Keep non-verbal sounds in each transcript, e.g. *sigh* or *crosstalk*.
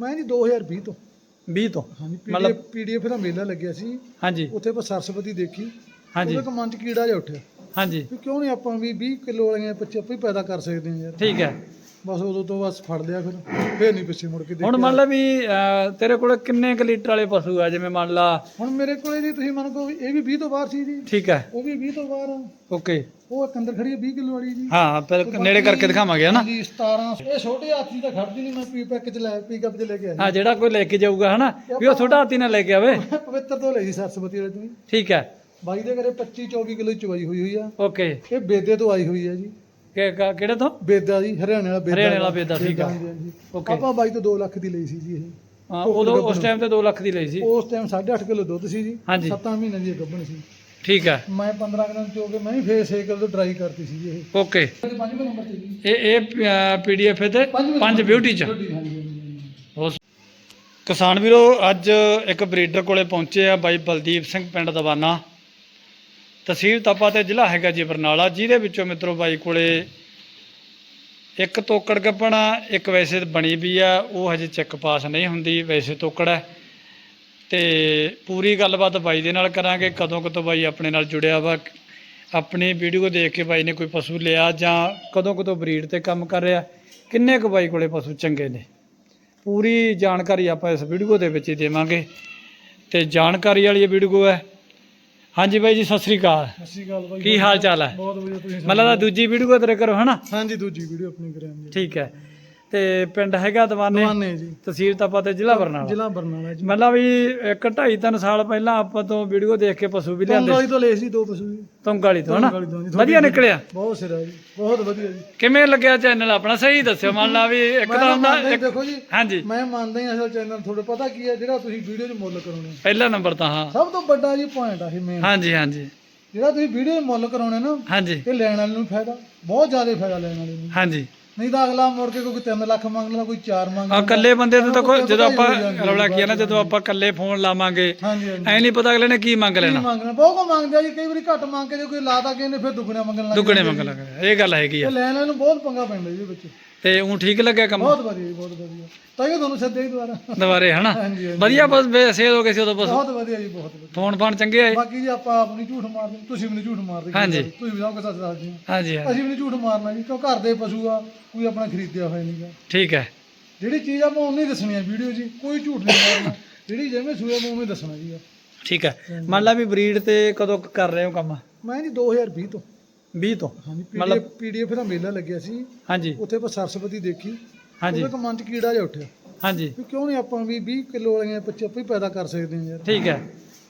ਮੈਂ ਜੀ 2020 ਤੋਂ। 20 ਤੋਂ? ਮਤਲਬ- ਪੀਡੀਐਫ ਦਾ ਮੇਲਾ ਲੱਗਿਆ ਸੀ। ਹਾਂਜੀ। ਉੱਥੇ ਆਪਾਂ ਸਰਸਵਤੀ ਦੇਖੀ। ਹਾਂਜੀ। ਉਹਦੇ ਮਨ ਚ ਕੀੜਾ ਜਿਹਾ ਉੱਠਿਆ। ਹਾਂਜੀ। ਕਿਉਂ ਨਹੀਂ ਆਪਾਂ ਵੀ 20 ਕਿਲੋ ਵਾਲੀਆਂ ਬੱਚੇ ਆਪੇ ਹੀ ਪੈਦਾ ਕਰ ਸਕਦੇ ਹਾਂ ਯਾਰ। ਠੀਕ ਹੈ। ਬਸ ਉਦੋਂ ਤੋਂ ਬਸ ਫੜ ਲਿਆ ਫਿਰ ਫੇਰ ਨਹੀਂ ਪਿੱਛੇ ਮੁੜ ਕੇ ਦੇਖਿਆ। ਹੁਣ ਮੰਨ ਲਾ ਵੀ ਅਹ, ਤੇਰੇ ਕੋਲ ਕਿੰਨੇ ਕੁ ਲੀਟਰ ਵਾਲੇ ਪਸ਼ੂ ਆ? ਜਿਵੇਂ ਮੰਨ ਲਾ ਹੁਣ ਮੇਰੇ ਕੋਲੇ ਜੀ ਤੁਸੀਂ ਮੰਨ ਕੋ ਇਹ ਵੀ 20 ਤੋਂ ਬਾਹਰ ਸੀ ਜੀ। ਠੀਕ ਹੈ। ਉਹ ਵੀ 20 ਤੋਂ ਬਾਹਰ। ਆ ਓਕੇ। ਉਹ ਇੱਕ ਅੰਦਰ ਖੜੀ ਹੈ 20 ਕਿਲੋ ਵਾਲੀ ਜੀ। ਹਾਂ ਫਿਰ ਨੇੜੇ ਕਰਕੇ ਦਿਖਾਵਾਂਗੇ ਹਨਾ ਜੀ 17 ਇਹ ਛੋਟੇ ਹਾਥੀ ਤਾਂ ਖੜਦੀ ਨਹੀਂ ਮੈਂ ਪੀ ਪੈਕ ਚ ਲੈ ਪਿਕਅਪ ਚ ਲੈ ਕੇ ਆਇਆ। ਹਾਂ ਜਿਹੜਾ ਕੋਈ ਲੈ ਕੇ ਜਾਊਗਾ ਹਨਾ ਵੀ ਉਹ ਛੋਟਾ ਹਾਥੀ ਨਾਲ ਲੈ ਕੇ ਆਵੇ। *laughs* ਪਵਿੱਤਰ ਤੋਂ ਲਈ ਸੀ ਸਰਸਵਤੀ ਜੀ ਠੀਕ ਹੈ। ਬਾਈ ਦੇ ਘਰੇ 25 24 ਕਿਲੋ ਚਵਾਈ ਹੋਈ ਹੋਈ ਆ। ਓਕੇ। ਇਹ ਬੇਦੇ ਤੋਂ ਆਈ ਹੋਈ ਹੈ ਜੀ। ਕਿ- ਕ- ਕਿਹੜੇ ਤੋਂ? ਬੇਦਾ ਜੀ ਹਰਿਆਣੇ ਵਾਲਾ ਬੇਦਾ। ਹਰਿਆਣੇ ਵਾਲਾ ਬੇਦਾ, ਠੀਕ ਆ। ਹਾਂਜੀ, ਆਪਾਂ ਬਾਈ ਤੋਂ 2 ਲੱਖ ਦੀ ਲਈ ਸੀ ਜੀ ਇਹ। ਹਾਂ, ਉਦੋਂ ਉਸ ਟਾਈਮ ਤੇ 2 ਲੱਖ ਦੀ ਲਈ ਸੀ। ਉਸ ਟਾਈਮ 8.5 ਕਿਲੋ ਦੁੱਧ ਸੀ ਜੀ। ਹਾਂਜੀ। 7 ਮਹੀਨੇ ਦੀ ਇਹ ਗੱਭਣ ਸੀ। ਠੀਕ ਹੈ ਮੈਂ 15 ਦਿਨ ਚੋ ਕੇ ਮੈਂ ਵੀ ਫੇਰ 6 ਕਿਲੋ ਡਰਾਈ ਕਰਤੀ ਸੀ ਜੀ ਇਹ। ਓਕੇ। ਪੰਜਵੇਂ ਨੰਬਰ ਤੇ ਜੀ। ਇਹ ਇਹ ਪੀਡੀਐਫ ਤੇ ਪੰਜਵੇਂ ਪੰਜ ਨੰਬਰ ਬਿਊਟੀ ਚ। ਹਾਂਜੀ, ਹਾਂਜੀ, ਹਾਂਜੀ। ਉਸ ਕਿਸਾਨ ਵੀਰੋ ਅੱਜ ਇੱਕ ਬਰੀਡਰ ਕੋਲੇ ਪਹੁੰਚੇ ਆ ਬਾਈ ਬਲਦੀਪ ਸਿੰਘ ਪਿੰਡ ਦਵਾਨਾ। ਤਹਿਸੀਲ ਤਪਾ ਤੇ ਜ਼ਿਲ੍ਹਾ ਹੈਗਾ ਜੀ ਬਰਨਾਲਾ, ਜਿਹਦੇ ਵਿੱਚੋਂ ਮਿੱਤਰੋ ਬਾਈ ਕੋਲੇ ਇੱਕ ਤੋਕੜ ਗੱਪਣਾ ਇੱਕ ਵੈਸੇ ਬਣੀ ਵੀ ਆ, ਉਹ ਹਜੇ ਚੈੱਕ ਪਾਸ ਨਹੀਂ ਹੁੰਦੀ, ਵੈਸੇ ਤੋਕੜ ਹੈ। ਤੇ ਪੂਰੀ ਗੱਲਬਾਤ ਬਾਈ ਦੇ ਨਾਲ ਕਰਾਂਗੇ, ਕਦੋਂ ਕਦੋਂ ਬਾਈ ਆਪਣੇ ਨਾਲ ਜੁੜਿਆ ਵਾ, ਆਪਣੀ ਵੀਡੀਓ ਦੇਖ ਕੇ ਬਾਈ ਨੇ ਕੋਈ ਪਸ਼ੂ ਲਿਆ ਜਾਂ ਕਦੋਂ ਕਦੋਂ ਬਰੀਡ ਤੇ ਕੰਮ ਕਰ ਰਿਹਾ, ਕਿੰਨੇ ਕੁ ਬਾਈ ਕੋਲੇ ਪਸ਼ੂ ਚੰਗੇ ਨੇ। ਪੂਰੀ ਜਾਣਕਾਰੀ ਆਪਾਂ ਇਸ ਵੀਡੀਓ ਦੇ ਵਿੱਚ ਹੀ ਦੇਵਾਂਗੇ। ਤੇ ਜਾਣਕਾਰੀ ਵਾਲੀ ਇਹ ਵੀਡੀਓ ਹੈ ਹਾਂਜੀ ਬਾਈ ਜੀ ਸਤਿ ਸ੍ਰੀ ਅਕਾਲ। ਸਤਿ ਸ਼੍ਰੀ ਅਕਾਲ ਬਾਈ ਕੀ ਹਾਲ ਚਾਲ ਹੈ? ਬਹੁਤ ਵਧੀਆ ਤੁਸੀਂ ਮਤਲਬ ਦੂਜੀ ਵੀਡੀਓ ਤੇਰੇ ਕਰੋ ਹਨਾ? ਹਾਂਜੀ ਦੂਜੀ ਵੀਡੀਓ ਆਪਣੀ ਕਰਾਂਗੇ ਠੀਕ ਹੈ। ਤੇ ਪਿੰਡ ਹੈਗਾ ਦਵਾਨੇ। ਦਵਾਨੇ ਜੀ। ਤਹਿਸੀਲ ਤਪਾ ਤੇ ਜ਼ਿਲ੍ਹਾ ਬਰਨਾਲਾ। ਜ਼ਿਲ੍ਹਾ ਬਰਨਾਲਾ ਜੀ। ਮਤਲਬ ਵੀ ਇੱਕ ਢਾਈ ਤਿੰਨ ਸਾਲ ਪਹਿਲਾਂ ਆਪਾਂ ਤੋਂ ਵੀਡੀਓ ਦੇਖ ਕੇ ਪਸ਼ੂ ਵੀ ਲਿਆਂਦੇ ਪੰਗਾਲੀ ਤੋਂ ਲਏ ਸੀ ਦੋ ਪਸ਼ੂ ਜੀ। ਤੁੰਗਾਲੀ ਤੋਂ ਹਨਾ? ਤੁੰਗਾਲੀ ਤੋਂ ਜੀ, ਵਧੀਆ ਨਿਕਲਿਆ। ਬਹੁਤ ਸਿਰਾ ਜੀ ਬਹੁਤ ਵਧੀਆ ਜੀ। ਕਿਵੇਂ ਲੱਗਿਆ ਚੈਨਲ ਆਪਣਾ? ਸਹੀ ਦੱਸਿਓ ਮੰਨ ਲਾ ਵੀ ਇੱਕ ਮੈਂ ਤਾਂ ਤਾਂ ਹੁੰਦਾ ਮੰਨਦਾ ਹੀ ਇੱਕ- ਦੇਖੋ ਜੀ ਹਾਂਜੀ। ਮੈਂ ਮੰਨਦਾ ਹੀ ਅਸਲ ਚੈਨਲ ਤੁਹਾਡੇ ਪਤਾ ਕੀ ਹੈ ਜਿਹੜਾ ਤੁਸੀਂ ਵੀਡੀਓ 'ਚ ਮੁੱਲ ਕਰਾਉਣੇ ਪਹਿਲਾ ਨੰਬਰ ਤਾਂ ਹਾਂ। ਸਭ ਤੋਂ ਵੱਡਾ ਜੀ ਪੁਆਇੰਟ ਆ ਇਹ ਮੇਨ ਹਾਂਜੀ ਹਾਂਜੀ। ਜਿਹੜਾ ਤੁਸੀਂ ਵੀਡੀਓ 'ਚ ਮੁੱਲ ਕਰਾਉਣੇ ਨਾ ਹਾਂਜੀ। ਇਹ ਲੈਣ ਵਾਲੇ ਨੂੰ ਫਾਇਦਾ ਬਹੁਤ ਜ਼ਿਆਦਾ ਫਾਇਦਾ ਲੈਣ ਵਾਲੇ ਨੂੰ। ਹਾਂਜੀ। ਨਹੀਂ ਤਾਂ ਅਗਲਾ ਮੁੜ ਕੇ ਕੋਈ 3 ਲੱਖ ਮੰਗ ਲੈਂਦਾ ਕੋਈ 4 ਮੰਗ ਆ ਇਕੱਲੇ ਬੰਦੇ ਤੋਂ ਤਾਂ ਕੋਈ ਜਦੋਂ ਆਪਾਂ ਰੌਲਾ ਹੈ ਕੀ ਹੈ ਨਾ ਜਦੋਂ ਆਪਾਂ ਇਕੱਲੇ ਫੋਨ ਲਾਵਾਂਗੇ ਐ ਨਹੀਂ ਪਤਾ ਅਗਲੇ ਨੇ ਕੀ ਮੰਗ ਲੈਣਾ। ਮੰਗਣਾ ਬਹੁਤ ਕੋ ਮੰਗਦੇ ਆ ਜੀ ਕਈ ਵਾਰੀ ਘੱਟ ਮੰਗ ਕੇ ਜੇ ਕੋਈ ਲਾਤਾ ਕਿਸੇ ਨੇ ਫਿਰ ਦੁੱਗਣਾ ਮੰਗਣ ਲੱਗ ਦੁੱਗਣੇ ਮੰਗ ਲਾਂਗੇ ਇਹ ਗੱਲ ਹੈਗੀ ਆ। ਲੈਣ ਨੂੰ ਬਹੁਤ ਪੰਗਾ ਪੈਂਦਾ ਜੀ ਵਿੱਚ। ਤੇ ਉਹ ਠੀਕ ਲੱਗਿਆ ਕੰਮ? ਬਹੁਤ ਵਧੀਆ ਜੀ ਬਹੁਤ ਵਧੀਆ। ਤਾਂ ਇਹ ਤੁਹਾਨੂੰ ਸੱਦੇ ਹੀ ਦੁਆਰਾ ਦੁਬਾਰੇ ਹਨਾ? ਹਾਂਜੀ ਹਾਂਜੀ। ਵਧੀਆ ਬਸ ਸੇਲ ਹੋ ਗਈ ਸੀ ਉਦੋਂ ਬਸ। ਬਹੁਤ ਵਧੀਆ ਜੀ ਬਹੁਤ ਵਧੀਆ। ਫੋਨ ਫਾਨ ਚੰਗੇ ਆਏ? ਬਾਕੀ ਜੀ ਆਪਾਂ ਆਪ ਨਹੀਂ ਝੂਠ ਮਾਰਦੇ ਤੁਸੀਂ ਵੀ ਨਹੀਂ ਝੂਠ ਮਾਰਦੇ ਹਾਂਜੀ। ਤੁਸੀਂ ਵੀ ਸਭ ਕੁਝ ਸੱਚ ਦੱਸਦੇ ਹੋ। ਹਾਂਜੀ ਹਾਂਜੀ। ਅਸੀਂ ਵੀ ਨਹੀਂ ਝੂਠ ਮਾਰਨਾ ਜੀ ਕਿਉਂ ਘਰ ਦੇ ਪਸ਼ੂ ਆ ਕੋਈ ਆਪਣਾ ਖਰੀਦਿਆ ਹੋਇਆ ਨਹੀਂਗਾ ਠੀਕ ਹੈ। ਜਿਹੜੀ ਚੀਜ਼ ਆਪਾਂ ਉਹਨੇ ਦੱਸਣੀ ਆ ਵੀਡੀਓ 'ਚ ਕੋਈ ਝੂਠ ਨਹੀਂ ਮਾਰਨਾ। ਜਿਹੜੀ ਜਿਵੇਂ ਸੂਆ ਮੈਂ ਉਵੇਂ ਦੱਸਣਾ ਜੀ ਠੀਕ ਹੈ। ਮੰਨ ਲਾ ਵੀ ਬਰੀਡ ਤੇ ਕਦੋਂ ਕੁ ਕਰ ਰਹੇ ਹੋ ਕੰਮ? ਮੈਂ ਜੀ 2020 ਤੋਂ। 20 ਤੋਂ। ਹਾਂਜੀ ਮਤਲਬ- ਪੀਡੀਐਫ ਦਾ ਮੇਲਾ ਲੱਗਿਆ ਸੀ। ਹਾਂਜੀ। ਉੱਥੇ ਆਪਾਂ ਸਰਸਵਤੀ ਦੇਖੀ। ਹਾਂਜੀ। ਉਹਦੇ ਮਨ ਚ ਕੀੜਾ ਜਿਹਾ ਉੱਠਿਆ। ਹਾਂਜੀ। ਵੀ ਕਿਉਂ ਨਹੀਂ ਆਪਾਂ ਵੀ 20 ਕਿਲੋ ਵਾਲੀਆਂ ਬੱਚੇ ਆਪੇ ਪੈਦਾ ਕਰ ਸਕਦੇ ਹਾਂ ਯਾਰ। ਠੀਕ ਹੈ।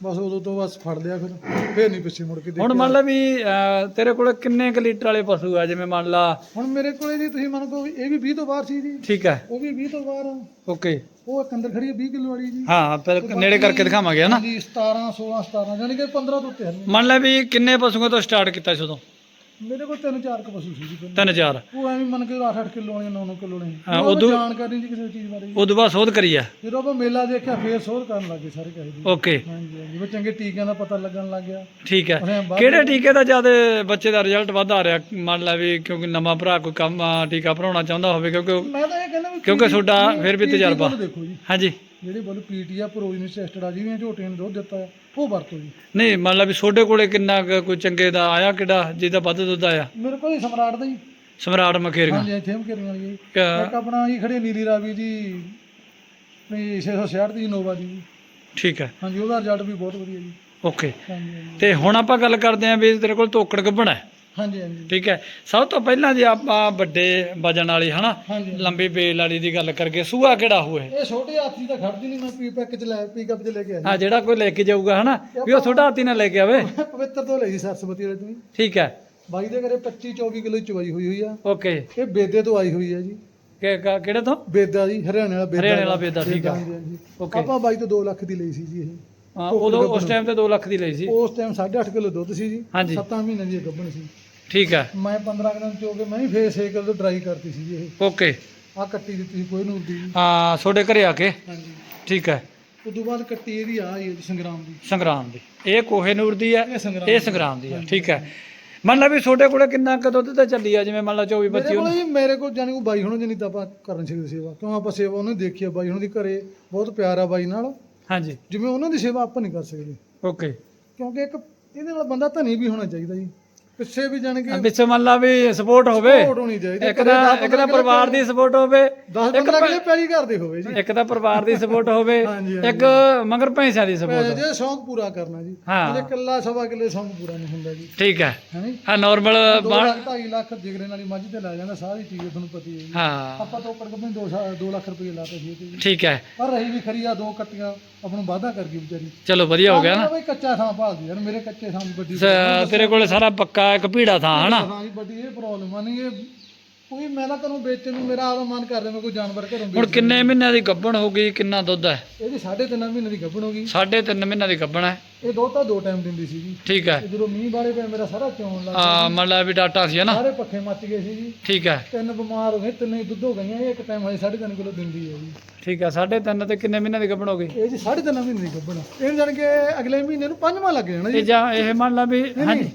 ਬਸ ਉਦੋਂ ਤੋਂ ਬਸ ਫੜ ਲਿਆ ਫਿਰ। ਫੇਰ ਨਹੀਂ ਪਿੱਛੇ ਮੁੜ ਕੇ ਹੁਣ ਦੇਖਿਆ ਮੰਨ ਲਾ ਵੀ ਅਹ, ਤੇਰੇ ਕੋਲ ਕਿੰਨੇ ਕੁ ਲੀਟਰ ਵਾਲੇ ਪਸ਼ੂ ਆ? ਜਿਵੇਂ ਮੰਨ ਲਾ ਹੁਣ ਮੇਰੇ ਕੋਲੇ ਜੀ ਤੁਸੀਂ ਮੰਨ ਕੋ ਇਹ ਵੀ 20 ਤੋਂ ਬਾਹਰ ਸੀ ਜੀ। ਠੀਕ ਹੈ। ਉਹ ਵੀ 20 ਤੋਂ ਬਾਹਰ ਆ। ਓਕੇ। ਉਹ ਇੱਕ ਅੰਦਰ ਖੜੀ ਹੈ 20 ਕਿਲੋ ਵਾਲੀ ਜੀ। ਹਾਂ ਫਿਰ ਨੇੜੇ ਕਰਕੇ ਦਿਖਾਵਾਂਗੇ ਹਨਾ ਜੀ 17 16 17 ਯਾਨੀ ਕਿ 15 ਤੋਂ ਉੱਤੇ ਹਨ ਮੰਨ ਲੈ ਵੀ ਕਿੰਨੇ ਪਸ਼ੂਆਂ ਤੋਂ ਸਟਾਰਟ ਕੀਤਾ ਸੀ ਉਦੋਂ? ਮੇਰੇ ਕੋਲ ਤਿੰਨ ਚਾਰ ਕੁ ਪਸ਼ੂ ਸੀ ਜੀ ਪਹਿਲਾਂ। ਤਿੰਨ ਚਾਰ? ਉਹ ਐਵੇਂ ਮੰਨ ਕੇ 8-8 ਕਿਲੋ ਵਾਲੀਆਂ 9-9 ਕਿਲੋ ਵਾਲੀਆਂ। ਹਾਂ, ਉਹ ਉਦੋਂ- ਜਾਣਕਾਰੀ ਨਹੀਂ ਕਿਸੇ ਚੀਜ਼ ਬਾਰੇ। ਜੀ। ਉਦੋਂ ਬਾਅਦ ਸੋਧ ਕਰੀ ਆ। ਜਦੋਂ ਆਪਾਂ ਮੇਲਾ ਦੇਖਿਆ ਫੇਰ ਸੋਧ ਕਰਨ ਲੱਗੇ ਸਾਰੇ ਕਹੇ ਜੀ ਓਕੇ। ਹਾਂਜੀ ਹਾਂਜੀ। ਵੀ ਚੰਗੇ ਟੀਕਿਆਂ ਦਾ ਪਤਾ ਲੱਗਣ ਲੱਗ ਗਿਆ। ਠੀਕ ਹੈ ਬਾਅਦ ਕਿਹੜੇ ਟੀਕੇ ਦਾ ਜ਼ਿਆਦਾ ਬੱਚੇ ਦਾ ਰਿਜ਼ਲਟ ਵੱਧ ਆ ਰਿਹਾ ਮੰਨ ਲੈ ਵੀ ਕਿਉਂਕਿ ਨਵਾਂ ਭਰਾ ਕੋਈ ਕੰਮ ਆ, ਟੀਕਾ ਭਰਾਉਣਾ ਚਾਹੁੰਦਾ ਹੋਵੇ ਕਿਉਂਕਿ ਉਹ- ਮੈਂ ਤਾਂ ਇਹ ਕਹਿੰਦਾ ਵੀ ਕਿਉਂਕਿ ਤੁਹਾਡਾ ਫਿਰ ਵੀ ਤਜਰਬਾ। ਦੇਖੋ ਜੀ। ਹਾਂਜੀ। ਜਿਹੜੇ ਬੋਲ ਪੀਟੀ ਆ ਪ੍ਰੋਜਨ ਟੈਸਟਡ ਆ ਜਿਹਦੀਆਂ ਝੋਟੀਆਂ ਨੇ ਦੁੱਧ ਦਿੱਤਾ ਆ, ਉਹ ਵਰਤੋ ਜੀ। ਨਹੀਂ ਮੰਨ ਲਾ ਵੀ ਤੁਹਾਡੇ ਕੋਲੇ ਕਿੰਨਾ ਕੁ ਕੋਈ ਚੰਗੇ ਦਾ ਆਇਆ ਕਿਹੜਾ ਜਿਹਦਾ ਵੱਧ ਦੁੱਧ ਆਇਆ? ਮੇਰੇ ਕੋਲ ਹੀ ਸਮਰਾਟ ਦਾ ਜੀ। ਸਮਰਾਟ ਮਖੇਰੀਆਂ। ਹਾਂਜੀ ਇੱਥੇ ਹਮਕਰਨ ਵਾਲੀ ਜੀ। ਕ- ਇੱਕ ਆਪਣਾ ਜੀ ਖੜੇ ਨੀਲੀ ਰਾਵੀ ਜੀ ਆਪਣੀ 666 ਦੀ ਨੋਵਾ ਦੀ ਜੀ। ਠੀਕ ਹੈ। ਹਾਂਜੀ ਉਹਦਾ ਰਿਜ਼ਲਟ ਵੀ ਬਹੁਤ ਵਧੀਆ ਜੀ। ਓਕੇ। ਹਾਂਜੀ ਹਾਂਜੀ। ਤੇ ਹੁਣ ਆਪਾਂ ਗੱਲ ਕਰਦੇ ਆਂ ਵੀ ਤੇਰੇ ਕੋਲ ਤੋਕੜ ਗੱਭਣ ਹੈ ਹਾਂਜੀ ਹਾਂਜੀ। ਠੀਕ ਹੈ। ਸਭ ਤੋਂ ਪਹਿਲਾਂ ਜੇ ਆਪਾਂ ਵੱਡੇ ਵਜਨ ਵਾਲੀ ਹਨਾ ਹਾਂਜੀ ਲੰਬੀ ਬੇਲ ਵਾਲੀ ਦੀ ਗੱਲ ਕਰਕੇ ਸੂਆ ਕਿਹੜਾ ਹੋਏ ਇਹ? ਛੋਟੇ ਹਾਥੀ ਤਾਂ ਖੜਦੀ ਨਹੀਂ ਮੈਂ ਪੀ ਪੈਕ ਚ ਲੈ ਪਿਕਅਪ ਚ ਲੈ ਕੇ ਆਇਆ। ਹਾਂ ਜਿਹੜਾ ਕੋਈ ਲੈ ਕੇ ਜਾਊਗਾ ਹਨਾ ਵੀ ਉਹ ਛੋਟਾ ਹਾਥੀ ਨਾਲ ਲੈ ਕੇ ਆਵੇ। ਪਵਿੱਤਰ ਤੋਂ ਲਈ ਸੀ ਸਰਸਵਤੀ ਵਾਲੇ ਤੋਂ। ਠੀਕ ਹੈ। ਬਾਈ ਦੇ ਘਰੇ 25 24 ਕਿਲੋ ਚਵਾਈ ਹੋਈ ਹੋਈ ਆ। ਓਕੇ। ਇਹ ਬੇਦੇ ਤੋਂ ਆਈ ਹੋਈ ਹੈ ਜੀ। ਕਿ ਕ- ਕਿਹੜੇ ਤੋਂ? ਬੇਦਾ ਜੀ ਹਰਿਆਣੇ ਵਾਲਾ ਬੇਦਾ। ਹਰਿਆਣੇ ਵਾਲਾ ਬੇਦਾ, ਠੀਕ ਆ। ਹਾਂਜੀ, ਆਪਾਂ ਬਾਈ ਤੋਂ 2 ਲੱਖ ਦੀ ਲਈ ਸੀ ਜੀ ਇਹ। ਹਾਂ, ਉਦੋਂ ਉਸ ਟਾਈਮ ਤੇ 2 ਲੱਖ ਦੀ ਲਈ ਸੀ। ਉਸ ਟਾਈਮ 8.5 ਕਿਲੋ ਦੁੱਧ ਸੀ ਜੀ। ਹਾਂਜੀ। 7 ਮਹੀਨੇ ਦੀ ਇਹ ਗੱਭਣ ਸੀ। ਠੀਕ ਹੈ ਮੈਂ 15 ਦਿਨ ਚੋ ਕੇ ਮੈਂ ਵੀ ਫੇਰ 6 ਕਿਲੋ ਡਰਾਈ ਕਰਤੀ ਸੀ ਜੀ ਇਹ। ਓਕੇ। ਆ ਕੱਟੀ ਦਿੱਤੀ ਸੀ ਕੋਈ ਨੂਰ ਦੀ ਜੀ। ਹਾਂ ਤੁਹਾਡੇ ਘਰੇ ਆ ਕੇ? ਹਾਂਜੀ। ਠੀਕ ਹੈ ਤੋਂ ਬਾਅਦ ਕੱਟੀ ਇਹਦੀ ਆ ਜੀ ਸੰਗਰਾਮ ਦੀ। ਸੰਗਰਾਮ ਦੀ। ਇਹ ਕੋਹੇ ਨੂਰ ਦੀ ਹੈ ਇਹ ਸੰਗਰਾਮ ਇਹ ਸੰਗਰਾਮ ਦੀ ਹੈ ਠੀਕ ਹੈ ਮੰਨ ਲਾ ਵੀ ਛੋਟੇ ਕੋਲੇ ਕਿੰਨਾ ਕੁ ਦੁੱਧ ਤੇ ਚੱਲੀ ਆ ਜਿਵੇਂ ਮੰਨ ਲਾ 24 ਮੇਰੇ 25 ਕੋਲ ਜੀ ਮੇਰੇ ਕੋਲ ਜਾਨੀ ਕੋ ਬਾਈ ਹੁਣ ਜਿੰਨੀ ਤਾਂ ਆਪਾਂ ਕਰਨ ਸਕਦੇ ਸੇਵਾ। ਕਿਉਂ ਆਪਾਂ ਸੇਵਾ ਉਹਨੇ ਦੇਖੀ ਆ ਬਾਈ ਹੁਣ ਦੀ ਘਰੇ ਬਹੁਤ ਪਿਆਰ ਆ ਬਾਈ ਨਾਲ। ਹਾਂਜੀ। ਜਿਵੇਂ ਉਹਨਾਂ ਦੀ ਸੇਵਾ ਆਪਾਂ ਨਹੀਂ ਕਰ ਸਕਦੇ। ਓਕੇ। ਕਿਉਂਕਿ ਇੱਕ ਇਹਦੇ ਨਾਲ ਬੰਦਾ ਧਨੀ ਵੀ ਹੋਣਾ ਚਾਹੀਦਾ ਜੀ। ਪਿੱਛੇ ਵੀ ਜਾਣ ਕੇ ਵਿੱਚ ਮੰਨ ਲਾ ਵੀ ਸਪੋਰਟ ਹੋਵੇ। ਸਪੋਰਟ ਹੋਣੀ ਚਾਹੀਦੀ ਇੱਕ ਦਾ ਇੱਕ ਦਾ ਪਰਿਵਾਰ ਦੀ ਸਪੋਰਟ ਹੋਵੇ। 10 15 ਕਿਲੇ ਪੈਰੀ ਕਰਦੇ ਹੋਵੇ ਜੀ। ਇੱਕ ਤਾਂ ਪਰਿਵਾਰ ਦੀ ਸਪੋਰਟ ਹੋਵੇ। *laughs* ਇੱਕ ਮਗਰ ਭੈਂਸਾਂ ਦੀ ਸਪੋਰਟ ਜੇ ਸ਼ੌਂਕ ਪੂਰਾ ਕਰਨਾ ਜੀ। ਜੇ ਕਿੱਲਾ ਸਵਾ ਕਿੱਲੇ ਸ਼ੌਂਕ ਪੂਰਾ ਨਹੀਂ ਹੁੰਦਾ ਜੀ। ਠੀਕ ਹੈ। ਹੈ ਨਾਰਮਲ 2 ਲੱਖ 2.5 ਲੱਖ ਜਿਗਰੇ ਨਾਲ ਹੀ ਮੱਝ ਤੇ ਲੈ ਜਾਂਦਾ ਸਾਰੀ ਚੀਜ਼ ਤੁਹਾਨੂੰ ਪਤੀ ਹੈ ਹਾਂ। ਆਪਾਂ ਤੋਂ ਉੱਪਰ ਕੰਪਨੀ 2 2 ਲੱਖ ਰੁਪਏ ਲਾਤੇ ਸੀ ਠੀਕ ਹੈ। ਪਰ ਰਹੀ ਵੀ ਖਰੀ ਆ ਦੋ ਕੱਟੀਆਂ ਆਪ ਨੂੰ ਵਾਅਦਾ ਕਰ ਗਈ ਵਿਚਾਰੀ। ਚਲੋ ਵਧੀਆ ਹੋ ਗਿਆ ਨਾ। ਕੱਚਾ ਥਾਂ ਭਾਲਦੀ ਯਾਰ ਮੇਰੇ ਕੱਚੇ ਥਾਂ ਦੀ ਵੱਡੀ ਤੇਰੇ ਕੋਲ ਸਾਰਾ ਪੱਕਾ ਇੱਕ ਭੀੜਾ ਥਾਂ ਹਨਾ? ਹਾਂ ਜੀ ਵੱਡੀ ਇਹ ਪ੍ਰੋਬਲਮ ਆ ਨਹੀਂ ਇਹ ਕੋਈ ਮੈਂ ਨਾ ਕਰੂੰ ਵੇਚਣ ਨੂੰ ਮੇਰਾ ਆਦਾ ਮਨ ਕਰਦਾ ਮੈਂ ਕੋਈ ਜਾਨਵਰ ਘਰੋਂ ਹੁਣ ਵੇਚ ਕਿੰਨੇ ਮਹੀਨਿਆਂ ਦੀ ਗੱਭਣ ਹੋ ਗਈ ਕਿੰਨਾ ਦੁੱਧ ਹੈ? ਇਹ ਜੀ ਸਾਢੇ ਤਿੰਨ ਮਹੀਨੇ ਦੀ ਗੱਭਣ ਹੋ ਗਈ। ਸਾਢੇ ਤਿੰਨ ਮਹੀਨਿਆਂ ਦੀ ਗੱਭਣ ਹੈ। ਇਹ ਦੋ ਤਾਂ ਦੋ ਟਾਈਮ ਦਿੰਦੀ ਸੀ ਜੀ ਠੀਕ ਹੈ। ਤੇ ਜਦੋਂ ਮੀਂਹ ਬਾਰੇ ਪਿਆ ਮੇਰਾ ਸਾਰਾ ਚੋਣ ਲੱਗ ਆ ਮੰਨ ਲਾ ਵੀ ਡਾਟਾ ਸੀ ਹਨਾ? ਸਾਰੇ ਪੱਖੇ ਮੱਚ ਗਏ ਸੀ ਜੀ। ਠੀਕ ਹੈ। ਤਿੰਨ ਬਿਮਾਰ ਹੋ ਗਏ ਤਿੰਨੇ ਹੀ ਦੁੱਧ ਹੋ ਗਈਆਂ ਇਹ ਇੱਕ ਟਾਈਮ ਹਜੇ ਕਿਲੋ ਦਿੰਦੀ ਹੈ ਜੀ। ਠੀਕ ਹੈ ਸਾਢੇ ਤਿੰਨ ਤੇ ਕਿੰਨੇ ਮਹੀਨਿਆਂ ਦੀ ਗੱਭਣ ਹੋ ਗਈ? ਇਹ ਜੀ ਸਾਢੇ ਤਿੰਨ ਮਹੀਨੇ ਦੀ ਗੱਭਣ ਇਹ ਜਾਣ ਕੇ ਅਗਲੇ ਮਹੀਨੇ ਨੂੰ ਪੰਜਵਾਂ ਲੱਗ ਜਾਣਾ ਇਹ ਜੀ ਜਾਂ ਇਹ ਮੰਨ ਲਾ ਵੀ ਹਾਂਜੀ।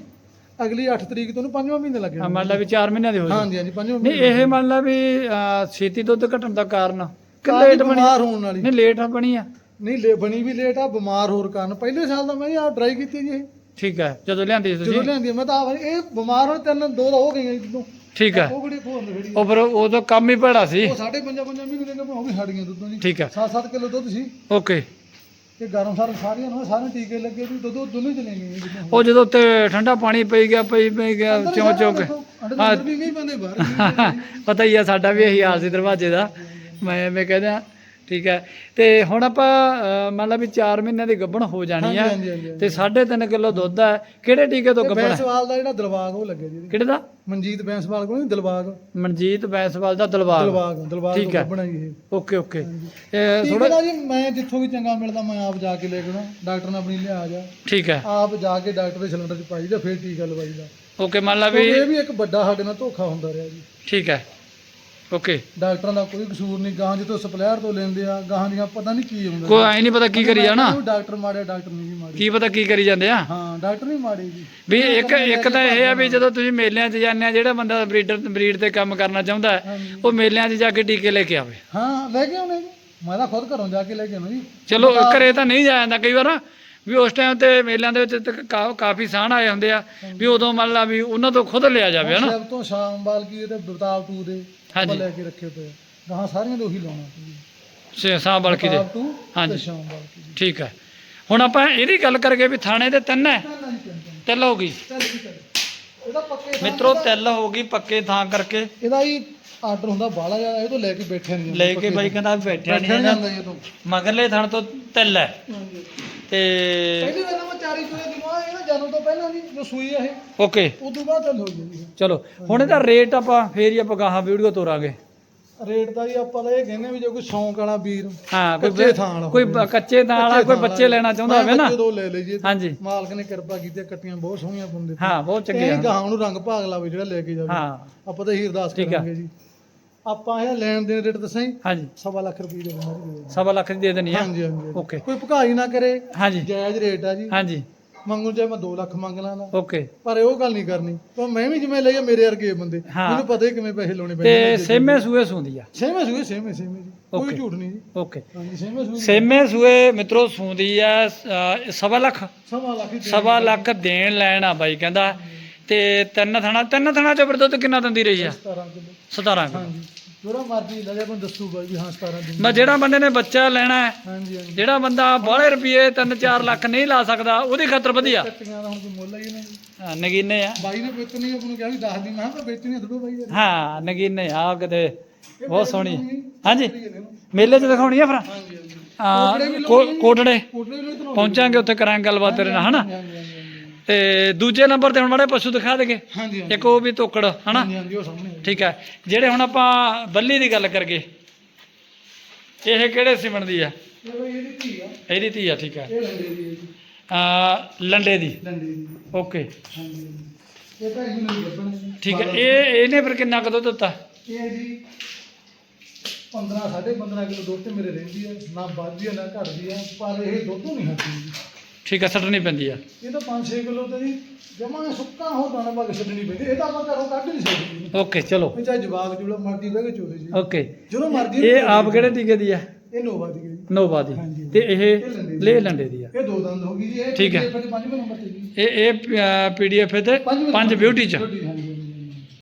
ਅਗਲੀ 8 ਤਰੀਕ ਤੋਂ ਨੂੰ ਪੰਜਵਾਂ ਮਹੀਨੇ ਲੱਗ ਆ ਜਾਣਾ ਮੰਨ ਲਾ ਵੀ 4 ਮਹੀਨਿਆਂ ਦੀ ਹੋ ਜਾਊ। ਹਾਂਜੀ ਹਾਂਜੀ ਪੰਜਵਾਂ ਨਹੀਂ ਇਹ ਮੰਨ ਲਾ ਵੀ ਅਹ, ਛੇਤੀ ਦੁੱਧ ਘਟਣ ਦਾ ਕਾਰਨ ਕਿ ਲੇਟ ਬਣੀ ਬਿਮਾਰ ਹੋਣ ਵਾਲੀ। ਨਹੀਂ ਲੇਟ ਬਣੀ ਆ। ਨਹੀਂ ਲੈ ਬਣੀ ਵੀ ਲੇਟ ਆ ਬਿਮਾਰ ਹੋਰ ਕਾਰਨ। ਪਹਿਲੇ ਸਾਲ ਦਾ ਮੈਂ ਆ ਡਰਾਈ ਕੀਤੀ ਜੀ ਇਹ। ਠੀਕ ਹੈ ਜਦੋਂ ਲਿਆਂਦੀ ਸੀ ਜਦੋਂ ਤੁਸੀਂ ਲਿਆਂਦੀ ਆ, ਮੈਂ ਤਾਂ ਆਪ- ਇਹ ਬਿਮਾਰ ਹੋਏ ਤਿੰਨ ਦੋ ਤਾਂ ਹੋ ਗਈਆਂ ਜੀ ਜਦੋਂ ਠੀਕ ਹੈ ਉਹ ਬੜੀ ਫੋਨ ਖੜੀ ਉਹ ਫਿਰ ਉਦੋਂ ਕੰਮ ਹੀ ਭੜਾ ਸੀ। ਉਹ ਸਾਢੇ ਪੰਜਾਂ ਪੰਜਾਂ ਮਹੀਨੇ ਦੇ ਉਹ ਵੀ ਹਟ ਗਈਆਂ ਦੁੱਧੋਂ ਜੀ। ਠੀਕ ਹੈ 7-7 ਕਿਲੋ ਦੁੱਧ ਸੀ। ਓਕੇ। ਤੇ ਗਰਮ ਸਰ ਸਾਰੀਆਂ ਨੂੰ ਸਾਰੇ ਟੀਕੇ ਲੱਗੇ ਵੀ ਦੁੱਧ ਦੋਨੋਂ ਹੀ ਚਲੇ ਗਏ ਉਹ ਜਦੋਂ ਉੱਤੇ ਠੰਡਾ ਪਾਣੀ ਪਈ ਗਿਆ ਪਈ ਪਈ ਗਿਆ ਚੋਂ ਚੋਂ ਕੇ ਵੀ ਬੰਦੇ ਬਾਹਰ *laughs* ਪਤਾ ਹੀ ਆ ਸਾਡਾ ਵੀ ਇਹੀ ਹਾਲ ਸੀ ਦਰਵਾਜ਼ੇ ਦਾ। ਮੈਂ ਮੈਂ ਕਹਿੰਦਾ ਠੀਕ ਹੈ? ਤੇ ਹੁਣ ਆਪਾਂ ਮੰਨ ਲਾ ਵੀ 4 ਮਹੀਨਿਆਂ ਦੀ ਗੱਭਣ ਹੋ ਜਾਣੀ ਆ ਹਾਂਜੀ ਹਾਂਜੀ ਤੇ 3.5 ਕਿਲੋ ਦੁੱਧ ਹੈ ਕਿਹੜੇ ਟੀਕੇ ਤੋਂ ਗੱਭਣ? ਹੈ ਬੈਂਸਵਾਲ ਦਾ ਜਿਹੜਾ ਦਿਲਬਾਗ ਉਹ ਲੱਗੇ ਜੀ ਇਹਦੇ। ਕਿਹੜੇ ਦਾ? ਮਨਜੀਤ ਬੈਂਸਵਾਲ ਕੋਲ ਨਹੀਂ ਦਿਲਬਾਗ ਮਨਜੀਤ ਬੈਂਸਵਾਲ ਦਾ ਦਲਵਾਗ। ਦਿਲਬਾਗ ਦਿਲਬਾਗ ਠੀਕ ਹੈ। ਇਹ। Okay okay. ਠੀਕ ਥੋੜਾ ਜੀ ਮੈਂ ਜਿੱਥੋਂ ਵੀ ਚੰਗਾ ਮਿਲਦਾ ਮੈਂ ਆਪ ਜਾ ਕੇ ਲੈ ਕੇ ਆਉਣਾ। ਡਾਕਟਰ ਨੇ ਆਪਣੀ ਲਿਆ ਜਾ। ਠੀਕ ਹੈ। ਆਪ ਜਾ ਕੇ ਡਾਕਟਰ ਦੇ ਸਿਲੰਡਰ 'ਚ ਪਾਈ ਦਾ ਫਿਰ ਟੀਕਾ ਲਵਾਈ ਦਾ। ਓਕੇ ਮੰਨ ਲਾ ਵੀ ਇਹ ਵੀ ਇੱਕ ਵੱਡਾ ਸਾਡੇ ਨਾਲ ਧੋਖਾ ਹੁੰਦਾ ਰਿਹਾ ਜੀ। ਠੀਕ ਹੈ। ਓਕੇ। ਡਾਕਟਰਾਂ ਦਾ ਕੋਈ ਕਸੂਰ ਨਹੀਂ ਗਾਂ ਜਿੱਥੋਂ ਸਪਲਾਇਰ ਤੋਂ ਲੈਂਦੇ ਆ ਗਾਂ ਦੀਆਂ ਪਤਾ ਨਹੀਂ ਕੀ ਹੁੰਦਾ। ਕੋਈ ਐ ਨਹੀਂ ਪਤਾ ਕੀ ਕਰੀ ਜਾਣਾ? ਡਾਕਟਰ ਮਾੜੇ ਡਾਕਟਰ ਨਹੀਂ ਮਾੜੇ ਕੀ ਪਤਾ ਕੀ ਕਰੀ ਜਾਂਦੇ ਆ? ਹਾਂ ਡਾਕਟਰ ਨਹੀਂ ਮਾੜੇ ਜੀ। ਵੀ ਇੱਕ ਇੱਕ ਤਾਂ ਇਹ ਆ ਵੀ ਜਦੋਂ ਤੁਸੀਂ ਮੇਲਿਆਂ 'ਚ ਜਾਂਦੇ ਆ ਜਿਹੜਾ ਬੰਦਾ ਬਰੀਡਰ ਬਰੀਡ ਤੇ ਕੰਮ ਕਰਨਾ ਚਾਹੁੰਦਾ। ਉਹ ਮੇਲਿਆਂ 'ਚ ਜਾ ਕੇ ਟੀਕੇ ਲੈ ਕੇ ਆਵੇ। ਹਾਂ ਲੈ ਕੇ ਆਉਣੇ ਜੀ। ਮੈਂ ਤਾਂ ਖੁਦ ਘਰੋਂ ਜਾ ਕੇ ਲੈ ਕੇ ਆਉਣਾ ਜੀ। ਚਲੋ ਘਰੇ ਤਾਂ ਨਹੀਂ ਜਾਇਆ ਜਾਂਦਾ ਕਈ ਵਾਰ। ਵੀ ਉਸ ਟਾਈਮ ਤੇ ਮੇਲਿਆਂ ਦੇ ਵਿੱਚ ਤਾਂ ਕਾ- ਕਾਫੀ ਸਾਣ ਆਏ ਹੁੰਦੇ ਆ ਵੀ ਉਦੋਂ ਮੰਨ ਲਾ ਵੀ ਉਹਨਾਂ ਤੋਂ ਖੁਦ ਲਿਆ ਜਾਵੇ ਹਨਾ? ਸਭ ਤੋਂ ਸ਼ਾਮ ਬਾਲਕੀ ਤੇ ਬਤਾਬ ਟੂ ਦੇ ਆਪਾਂ ਹਾਂਜੀ। ਲੈ ਕੇ ਰੱਖੇ ਪਏ ਆ। ਗਾਂ ਸਾਰੀਆਂ ਦੇ ਉਹੀ ਲਾਉਣਾ ਸਾਹ ਬਲਕੀ ਦੇ ਬਤਾਬ ਟੂ ਹਾਂਜੀ। ਤੇ ਸ਼ਾਮ ਬਾਲਕੀ ਜੀ ਠੀਕ ਹੈ ਹੁਣ ਆਪਾਂ ਇਹਦੀ ਗੱਲ ਕਰਕੇ ਵੀ ਥਾਣੇ ਦੇ ਤਿੰਨ ਹੈ। ਚੱਲ ਨਹੀਂ ਚੱਲ ਤਿੱਲ ਹੋ ਗਈ। ਚੱਲ ਜੀ ਚੱਲ ਇਹਦਾ ਪੱਕੇ ਥਾਂ ਮਿੱਤਰੋ ਦਾ- ਤਿੱਲ ਹੋ ਗਈ ਪੱਕੇ ਥਾਂ ਕਰਕੇ। ਇਹਦਾ ਹੀ ਆਰਡਰ ਹੁੰਦਾ ਬਾਲਾ ਜ਼ਿਆਦਾ ਇਹ ਤੋਂ ਲੈ ਕੇ ਬੈਠੇ ਨਹੀਂ ਲੈ ਕੇ ਬਾਈ ਕਹਿੰਦਾ ਬੈਠਿਆ ਨਹੀਂ ਜਾਂਦਾ ਮਗਰਲੇ ਥਣ ਤੋਂ ਤਿੱਲ ਹੈ। ਤੇ ਪਹਿਲੀ ਵਾਰ ਮੈਂ ਚਾਰੀ ਚੋਏ ਦੀ ਮਾਂ ਇਹ ਨਾ ਜਨਮ ਤੋਂ ਪਹਿਲਾਂ ਨਹੀਂ ਜੋ ਸੂਈ ਆ ਇਹ। ਓਕੇ। ਤੋਂ ਬਾਅਦ ਚੱਲ ਹੋ। ਗਈ ਚਲੋ ਹੁਣ ਇਹਦਾ ਰੇਟ ਆਪਾਂ ਫੇਰ ਹੀ ਆਪਾਂ ਗਾਹਾਂ ਵੀਡੀਓ ਤੋਰਾਂਗੇ। ਰੇਟ ਦਾ ਜੀ ਆਪਾਂ ਤਾਂ ਇਹ ਕਹਿੰਦੇ ਵੀ ਜੇ ਕੋਈ ਸ਼ੌਂਕ ਵਾਲਾ ਵੀਰ ਹਾਂ ਕੋਈ ਕੱਚੇ ਥਾਂ ਵਾਲਾ ਕੋਈ ਬ- ਕੱਚੇ ਥਾਂ ਵਾਲਾ ਕੋਈ ਬੱਚੇ ਲੈਣਾ ਚਾਹੁੰਦਾ ਹੋਵੇ ਨਾ। ਜਦੋਂ ਲੈ ਲਈਏ ਹਾਂਜੀ। ਮਾਲਕ ਨੇ ਕਿਰਪਾ ਕੀਤੀ ਕੱਟੀਆਂ ਬਹੁਤ ਸੋਹਣੀਆਂ ਬੰਦੇ ਹਾਂ ਬਹੁਤ ਚੰਗੇ ਇਹ ਆ ਗਾਂ ਨੂੰ ਰੰਗ ਭਾਗ ਲਾਵੇ ਜਿਹੜਾ ਲੈ ਕੇ ਜਾਵੇ। ਹਾਂ। ਆਪਾਂ ਤਾਂ ਇਹੀ ਅਰਦਾਸ ਠੀਕ ਆ। ਕਰਾਂਗੇ ਜੀ। ਆਪਾਂ ਇਹ ਲੈਣ ਦੇਣ ਰੇਟ ਦੱਸਾਂ ਜੀ? ਹਾਂਜੀ। ਸਵਾ ਲੱਖ ਰੁਪਏ ਦੇ ਬਣਾਉਣਗੇ ਸਵਾ ਲੱਖ ਦੀ ਦੇ ਦੇਣੀ ਆ? ਹਾਂਜੀ ਹਾਂਜੀ ਓਕੇ ਕੋਈ ਭਕਾਈ ਨਾ ਕਰੇ ਹਾਂਜੀ। ਜਾਇਜ਼ ਰੇਟ ਆ ਜੀ। ਹਾਂਜੀ। ਮੰਗੂ ਚਾਹੇ ਮੈਂ 2 ਲੱਖ ਮੰਗ ਲਾਂ ਨਾ। ਓਕੇ ਪਰ ਇਹ ਉਹ ਗੱਲ ਨਹੀਂ ਕਰਨੀ। ਪਰ ਮੈਂ ਵੀ ਜਿਵੇਂ ਲਈ ਆ ਮੇਰੇ ਵਰਗੇ ਬੰਦੇ। ਹਾਂ। ਮੈਨੂੰ ਪਤਾ ਹੀ ਕਿਵੇਂ ਪੈਸੇ ਲਾਉਣੇ ਤੇ ਪੈਂਦੇ ਸੇਮੇ ਸੂਏ ਸੁੰਦੀ ਆ। ਸੇਮੇ ਸੂਏ ਸੇਮੇ ਸੇਮੇ ਜੀ। ਕੋਈ Okay. ਝੂਠ ਨਹੀਂ ਜੀ। ਓਕੇ ਹਾਂਜੀ ਸੇਮੇ ਸੂਏ। ਸੇਮੇ ਸੂਏ ਮਿੱਤਰੋ ਸੁੰਦੀ ਆ ਅ, ਸਵਾ ਲੱਖ। ਸਵਾ ਲੱਖ ਹੀ ਦੇ- ਸਵਾ ਲੱਖ ਦੇਣ ਲੈਣ ਆ ਬਾਈ ਕਹਿੰਦਾ ਤੇ ਤਿੰਨ ਥਣਾ ਤਿੰਨ ਥਣਾ ਚੋਂ ਫਿਰ ਦੁੱਧ ਕਿੰਨਾ ਦਿੰਦੀ ਰਹੀ ਆ? 17 ਕਿਲੋ। 17 ਕਿਲੋ। ਹਾਂਜੀ। ਜਿਹੜਾ ਮਰਜ਼ੀ ਲੈ ਜਾ ਮੈਨੂੰ ਦੱਸੂਗਾ ਵੀ ਹਾਂ 17 ਦਿਨ ਮੈਂ ਜਿਹੜਾ ਬੰਦੇ ਨੇ ਬੱਚਾ ਲੈਣਾ ਹੈ ਹਾਂਜੀ ਹਾਂਜੀ। ਜਿਹੜਾ ਬੰਦਾ ਬਾਹਲੇ ਰੁਪਏ 3-4 ਲੱਖ ਨਹੀਂ ਲਾ ਸਕਦਾ ਉਹਦੀ ਖਾਤਰ ਵਧੀਆ। ਕੱਟੀਆਂ ਦਾ ਹੁਣ ਕੋਈ ਮੁੱਲ ਹੀ ਨਹੀਂ। ਹਾਂ, ਨਗੀਨੇ ਆ। ਬਾਈ ਨੇ ਵੇਚਣੀ ਆਪ ਨੂੰ ਕਿਹਾ ਵੀ 10 ਦੀ ਮੈਂ ਕਿਹਾ ਵੇਚਣੀ ਥੋੜੋ ਬਾਈ ਯਾਰ ਹਾਂ ਨਗੀਨੇ ਆ ਕਿਤੇ ਬਹੁਤ ਸੋਹਣੀ। ਹਾਂਜੀ। ਹਾਂਜੀ ਮੇਲੇ 'ਚ ਦਿਖਾਉਣੀ ਆ ਫਿਰ? ਹਾਂਜੀ ਆ ਕੋ- ਕੋਟੜੇ। ਕੋਟਲੇ ਨੂੰ ਇਤਨਾ ਪਹੁੰਚਾਂਗੇ ਉੱਥੇ ਕਰਾਂਗੇ ਗੱਲਬਾਤ ਤੇਰੇ ਨਾਲ ਹਨਾ? ਹਾਂਜੀ ਹਾਂਜੀ ਹਾਂਜੀ। ਤੇ ਦੂਜੇ ਨੰਬਰ ਤੇ ਹੁਣ ਮਾੜੇ ਪਸ਼ੂ ਦਿਖਾ ਦੇਗੇ। ਹਾਂਜੀ ਹਾਂਜੀ। ਇੱਕ ਉਹ ਵੀ ਤੋਕੜ ਹਨਾ? ਹਾਂਜੀ ਹਾਂਜੀ ਉਹ ਸਾਹਮਣੇ ਹੈ। ਠੀਕ ਹੈ। ਜਿਹੜੇ ਹੁਣ ਆਪਾਂ ਬੱਲੀ ਦੀ ਗੱਲ ਕਰਗੇ ਇਹ ਕਿਹੜੇ ਸਿਮਣ ਦੀ ਆ? ਇਹਦੀ ਧੀ ਆ। ਇਹਦੀ ਧੀ ਆ ਠੀਕ ਹੈ। ਇਹ ਲੰਡੇ ਦੀ ਹੈ ਜੀ। ਆ ਲੰਡੇ ਦੀ। ਲੰਡੇ ਦੀ। ਓਕੇ। ਹਾਂਜੀ ਹਾਂਜੀ। ਇਹ ਤਾਂ ਇਹਨੂੰ ਨਹੀਂ ਲੱਭਣਾ ਜੀ। ਠੀਕ ਹੈ। ਇਹ ਇਹਨੇ ਫਿਰ ਕਿੰਨਾ ਕੁ ਦੁੱਧ ਦਿੱਤਾ? ਇਹ ਜੀ 15 15.5 ਕਿਲੋ ਦੁੱਧ ਤੇ ਮੇਰੇ ਰਹਿੰਦੀ ਹੈ ਨਾ ਵੱਧਦੀ ਹੈ ਨਾ ਘਟਦੀ ਹੈ ਪਰ ਇਹ ਦੁੱਧ ਨਹੀਂ ਜੀ ਠੀਕ ਹੈ ਛੱਡਣੀ ਪੈਂਦੀ ਆ ਇਹ ਤਾਂ 5-6 ਕਿਲੋ ਤੇ ਜੀ ਜਮਾ ਸੁੱਕਾ ਹੋ ਦਾਣਾ ਪਾ ਕੇ ਛੱਡਣੀ ਪੈਂਦੀ ਇਹ ਤਾਂ ਆਪਾਂ ਘਰੋਂ ਕੱਢ ਨਹੀਂ ਸਕਦੇ ਓਕੇ ਚਲੋ। ਇਹ ਚਾਹੇ ਜਵਾਬ ਜੁਲਾ ਮਰਦੀ ਬਹਿ ਕੇ ਚੋਦੇ ਜੀ ਓਕੇ। ਜਦੋਂ ਮਰਦੀ ਇਹ ਆਪ ਕਿਹੜੇ ਟੀਕੇ ਦੀ ਆ ਇਹ ਨੋਵਾ ਦੀ ਗਈ ਨੋਵਾ ਦੀ। ਹਾਂਜੀ। ਤੇ ਇਹ ਇਹ ਲੰਡੇ ਦੀ। ਲੇ ਲੰਡੇ ਦੀ ਆ ਇਹ ਦੋ ਦੰਦ ਹੋ ਗਈ ਜੀ ਇਹ ਠੀਕ ਹੈ। PDF ਦੇ ਪੰਜਵੇਂ ਨੰਬਰ ਤੇ ਜੀ। ਇਹ ਇਹ ਪੀਡੀਐਫ ਤੇ ਪੰਜਵੇਂ ਪੰਜ ਬਿਊਟੀ ਚ। ਬਿਊਟੀ,